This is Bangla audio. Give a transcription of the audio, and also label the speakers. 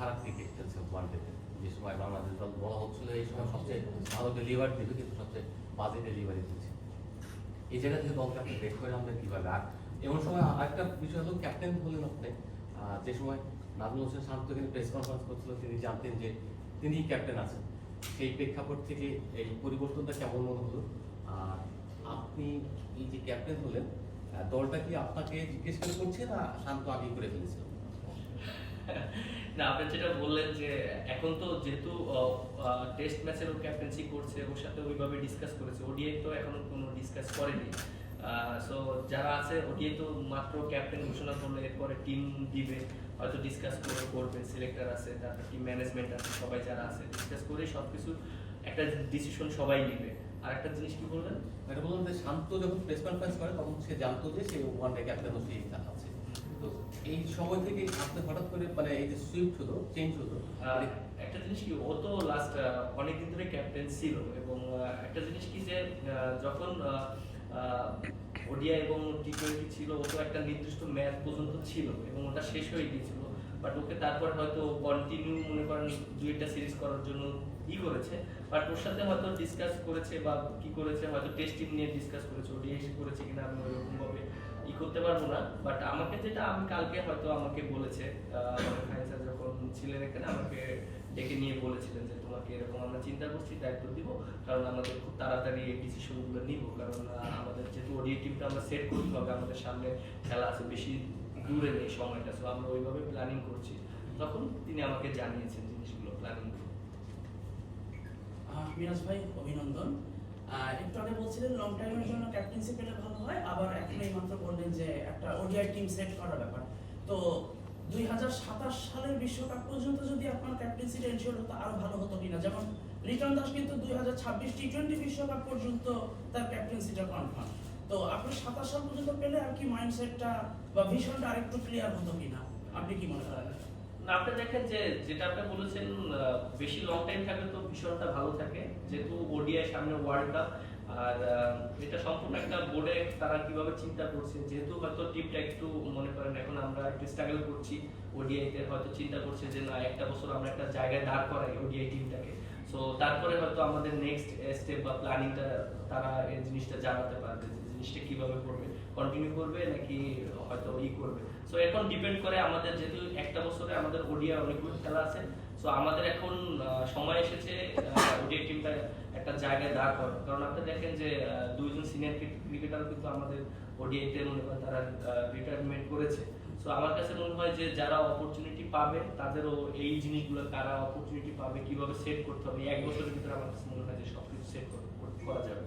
Speaker 1: খারাপ ক্রিকেট খেলছে ওয়ানডেতে যে সময় বাংলাদেশ দল বলা হচ্ছিল, এই সময় সবচেয়ে ভালো ডেলিভারি দেবে কিন্তু সবচেয়ে বাজে ডেলিভারি দিচ্ছে এই জায়গা থেকে আপনি বের করে আনবেন কীভাবে? আর এমন সময় আরেকটা বিষয় হলো ক্যাপ্টেন হলেন আপনি যে সময় নাজমুল হোসেন শান্ত কিন্তু প্রেস কনফারেন্স করছিল, তিনি জানতেন যে তিনি ক্যাপ্টেন আছেন। সেই প্রেক্ষাপট থেকে এই পরিবর্তনটা কেমন মনে হলো? আর আপনি এই যে ক্যাপ্টেন হলেন দলটা কি আপনাকে জিজ্ঞেস করে করছে না শান্ত আগে করে ফেলেছিল?
Speaker 2: না, আপনি যেটা বললেন যে এখন তো যেহেতু টেস্ট ক্যাপ্টেন্সি করছে ওর সাথে ওইভাবে ডিসকাস করেছে তো এখনও কোনো ডিসকাস করেনি। সো যারা আছে তো মাত্র ক্যাপ্টেন ঘোষণা করলে, এরপরে টিম দিবে, হয়তো ডিসকাস করে করবে সিলেক্টর আছে, তারপর টিম ম্যানেজমেন্ট আছে, সবাই যারা আছে ডিসকাস করে সবকিছু একটা ডিসিশন সবাই নিবে। আর একটা জিনিস কি বলবেন
Speaker 1: এটা বললাম যে শান্ত যখন প্রেস কনফারেন্স করে, তখন সে জানতো যে সে ওয়ান ডে ক্যাপ্টেন আছে তো এই সময় থেকে আপনি হঠাৎ করে মানে এই যে সুইফট হলো চেঞ্জ হলো
Speaker 2: একটা জিনিস কি ও তো লাস্ট অনেকদিন ধরে ক্যাপ্টেন ছিল এবং একটা জিনিস কি যে যখন ওডিয়া এবং টি টোয়েন্টি ছিল ও তো একটা নির্দিষ্ট ম্যাচ পর্যন্ত ছিল এবং ওটা শেষ হয়ে গিয়েছিল বাট ওকে তারপর হয়তো কন্টিনিউ মনে দুইটা সিরিজ করার জন্য ই করেছে। বাট ওর সাথে হয়তো ডিসকাস করেছে বা কি করেছে, হয়তো টেস্ট নিয়ে ডিসকাস করেছে ওডিআই করেছে কিনা আমি ওইরকম ভাবে ই করতে পারব না। বাট আমাকে যেটা, আমি কালকে হয়তো আমাকে বলেছে খান স্যার যখন ছিলেন এখানে, আমাকে ডেকে নিয়ে বলেছিলেন যে তোমাকে এরকম আমরা চিন্তা করছি, দায়িত্ব দিব। কারণ আমাদের খুব তাড়াতাড়ি এই ডিসিশনগুলো নিব। কারণ আমাদের যেহেতু ওডিআই টিমটা আমরা সেট করতে হবে, আমাদের সামনে খেলা আছে, বেশি দূরে নেই সময়টা। সো আমরা ওইভাবে প্ল্যানিং করছি। তখন তিনি আমাকে জানিয়েছেন জিনিসগুলো প্ল্যানিং
Speaker 3: মিরাজ ভাই, অভিনন্দন। একটু আগে বলছিলেন লং টাইমের জন্য ক্যাপ্টেন্সি পেলে ভালো হয়, আবার এখন এই মাত্র বললেন যে একটা ওডিআই টিম সেট করার ব্যাপার। তো দুই হাজার সাতাশ সালের বিশ্বকাপ পর্যন্ত যদি আপনার হতো আরও ভালো হতো কিনা? যেমন রিটন দাস কিন্তু দুই হাজার ছাব্বিশ টি টোয়েন্টি বিশ্বকাপ পর্যন্ত তার ক্যাপ্টেন্সিটা কনফার্ম তো আপনি সাতাশ সাল পর্যন্ত পেলে আর কি মাইন্ডসেটটা বা ভিশনটা আরেকটু ক্লিয়ার হতো কিনা? আপনি কি মনে করেন?
Speaker 2: দেখেন যে, যেটা আপনি বলেছেন বেশি লং টাইম থাকলে তো ভীষণটা ভালো থাকে। যেহেতু ওডিআই সামনে ওয়ার্ল্ড কাপ আর এটা সম্পূর্ণ একটা বোর্ডে তারা কীভাবে চিন্তা যেহেতু হয়তো একটু মনে করেন এখন আমরা একটু স্ট্রাগল করছি ওডিআইতে হয়তো চিন্তা করছে যে, না, একটা বছর আমরা একটা জায়গায় দাঁড় করাই ওডিআই টিমটাকে সো তারপরে হয়তো আমাদের নেক্সট স্টেপ বা প্ল্যানিংটা তারা এই জিনিসটা জানাতে পারবে যে, জিনিসটা কীভাবে করবে? কন্টিনিউ করবে নাকি হয়তো ই করবে? সো এখন ডিপেন্ড করে আমাদের যেহেতু একটা আমাদের ওডিআই অনেকগুলো খেলা আছে। সো আমাদের এখন সময় এসেছে ওডিআই টিমটা একটা জায়গায় দাঁড় করার। কারণ আপনি দেখেন যে দুইজন সিনিয়র ক্রিকেটার কিন্তু আমাদের ওডিআইতে মনে করেন তারা রিটায়ারমেন্ট করেছে। সো আমার কাছে মনে হয় যে, যারা অপরচুনিটি পাবে, তাদেরও এই জিনিসগুলো তারা অপরচুনিটি পাবে, কীভাবে সেট করতে হবে এক বছরের ভিতরে আমার কাছে মনে হয় যে সবকিছু সেট করা যাবে।